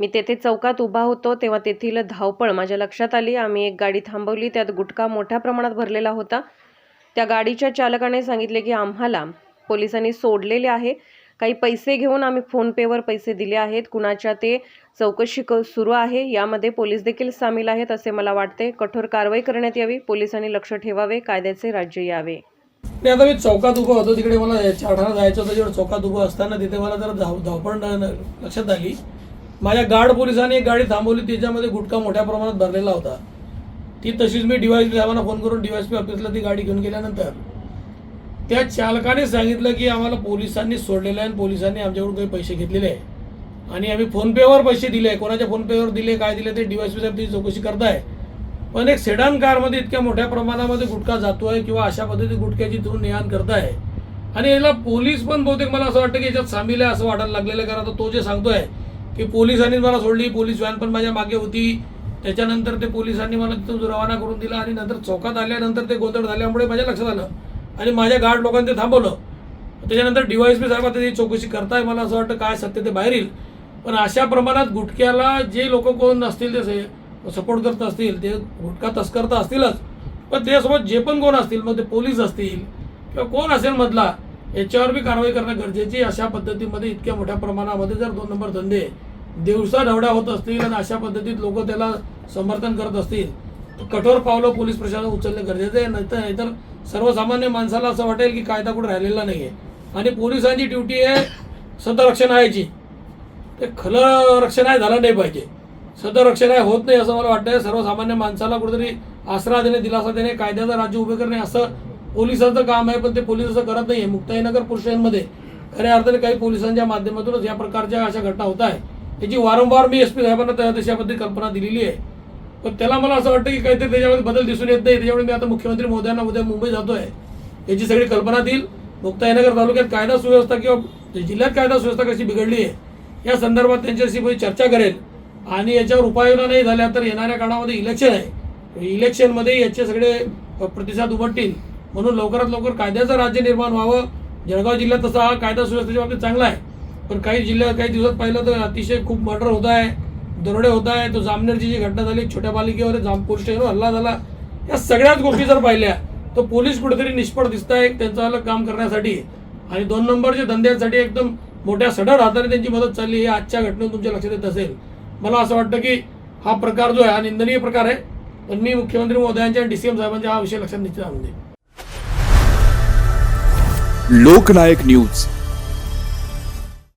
मी तेथे चौकात उभा होतो तेव्हा तेथील धावपळ माझ्या लक्षात आली. आम्ही एक गाडी थांबवली. त्यात गुटखा मोठ्या प्रमाणात भरलेला होता. त्या गाडीच्या चालकाने सांगितले की आम्हाला पोलिसांनी सोडलेले आहे. काही पैसे घेऊन आम्ही फोनपेवर पैसे दिले आहेत. कुणाच्या ते चौकशी क सुरू आहे यामध्ये पोलीस देखील सामील आहेत असे मला वाटते. कठोर कारवाई करण्यात यावी. पोलिसांनी लक्ष ठेवावे. कायद्याचे राज्य यावे. नाही आता मी चौकात उभं होतो. तिकडे मला चाठाणा जायचं होतं. जेव्हा चौकात उभं असताना तिथे मला जरा धाव धावपळ लक्षात आली. माझ्या गार्ड पोलिसांनी एक गाडी थांबवली त्याच्यामध्ये गुटखा मोठ्या प्रमाणात भरलेला होता. ती तशीच मी डीवायसपी साहेबांना फोन करून डीवायसपी ऑफिसला ती गाडी घेऊन गेल्यानंतर त्या चालकाने सांगितलं की आम्हाला पोलिसांनी सोडलेलं आहे आणि पोलिसांनी आमच्याकडून काही पैसे घेतलेले आहे. आणि आम्ही फोनपेवर पैसे दिले कोणाच्या फोनपेवर दिले काय दिले ते डीवायसपी साहेब ती चौकशी करताय. पण एक सेडान कारमध्ये इतक्या मोठ्या प्रमाणामध्ये गुटखा आहे किंवा अशा पद्धती गुटख्याची तुम्ही ने आण करताय. आणि याला पोलीस पण बहुतेक मला असं वाटतं की याच्यात सामील आहे असं वाटायला लागलेलं कारण आता तो जे सांगतोय की पोलिसांनी मला सोडली पोलीस व्हॅन पण माझ्या मागे होती. त्याच्यानंतर ते पोलिसांनी मला तिथून रवाना करून दिला आणि नंतर चौकात आल्यानंतर ते गोंधळ झाल्यामुळे माझ्या लक्षात आलं आणि माझ्या गार्ड लोकांनी ते थांबवलं. त्याच्यानंतर डीवायसपी साहेब आता ती चौकशी करताय मला असं वाटतं काय सत्य ते बाहेर येईल. पण अशा प्रमाणात गुटख्याला जे लोक कोण असतील ते सपोर्ट करत असतील ते गुटखा तस्कर तर असतीलच. पण त्यासोबत जे पण कोण असतील मग ते पोलीस असतील किंवा कोण असेल मधला याच्यावर बी कारवाई करणं गरजेची अशा पद्धतीमध्ये इतक्या मोठ्या प्रमाणामध्ये जर दोन नंबर धंदे दिवसा ढवड्या होत असतील आणि अशा पद्धतीत लोक त्याला समर्थन करत असतील तर कठोर पावलं पोलीस प्रशासन उचलणे गरजेचं आहे. नाहीतर नाहीतर सर्वसामान्य माणसाला असं वाटेल की कायदा कुठं राहिलेला नाही आहे आणि पोलिसांची ड्युटी आहे सतरक्षणाची ते खलं रक्षण आहे झालं नाही पाहिजे. सदरक्षण आहे होत नाही असं मला वाटतं सर्वसामान्य माणसाला कुठेतरी आसरा देणे दिलासा देणे कायद्याचं राज्य उभे करणे असं पोलिसांचं काम आहे पण ते पोलीस असं करत नाही मुक्ताईनगर पुरुषांमध्ये खऱ्या अर्थाने काही पोलिसांच्या माध्यमातूनच या प्रकारच्या अशा घटना होत आहे याची वारंवार मी एस पी साहेबांना त्या तशाबद्दल कल्पना दिलेली आहे. पण त्याला मला असं वाटतं की काहीतरी त्याच्यामध्ये बदल दिसून येत नाही. त्याच्यामुळे मी आता मुख्यमंत्री मोदयांना उद्या मुंबई जातो आहे याची सगळी कल्पना देईल. मुक्ताईनगर तालुक्यात कायदा सुव्यवस्था किंवा जिल्ह्यात कायदा सुव्यवस्था कशी बिघडली आहे या संदर्भात त्यांच्याशी मी चर्चा करेल. आणि याच्यावर उपाययोजना नाही झाल्या तर येणाऱ्या काळामध्ये इलेक्शन आहे. इलेक्शनमध्ये याचे सगळे प्रतिसाद उमटतील. म्हणून लवकरात लवकर कायद्याचं राज्य निर्माण व्हावं. जळगाव जिल्ह्यात तसा हा कायदा सुव्यवस्थेच्या बाबतीत चांगला आहे. पण काही जिल्ह्यात काही दिवसात पाहिलं तर अतिशय खूप मर्डर होत आहे दरोडे होत आहे. तो जामनेरची जी घटना झाली छोट्या पालिकेवर जामपूर स्टेशनवर हल्ला झाला. या सगळ्याच गोष्टी जर पाहिल्या तर पोलीस कुठेतरी निष्फळ दिसत आहे त्यांचं अलग काम करण्यासाठी. आणि दोन नंबरच्या धंद्यांसाठी एकदम मोठ्या सडळ हाताने त्यांची मदत चालली हे आजच्या घटनेतून तुमच्या लक्षात येत असेल. मला असं वाटतं की हा प्रकार जो आहे हा निंदनीय प्रकार आहे. पण मी मुख्यमंत्री महोदयांच्या आणि डी सी एम साहेबांच्या हा विषय लक्षात निश्चित आणून देईन. लोकनायक न्यूज.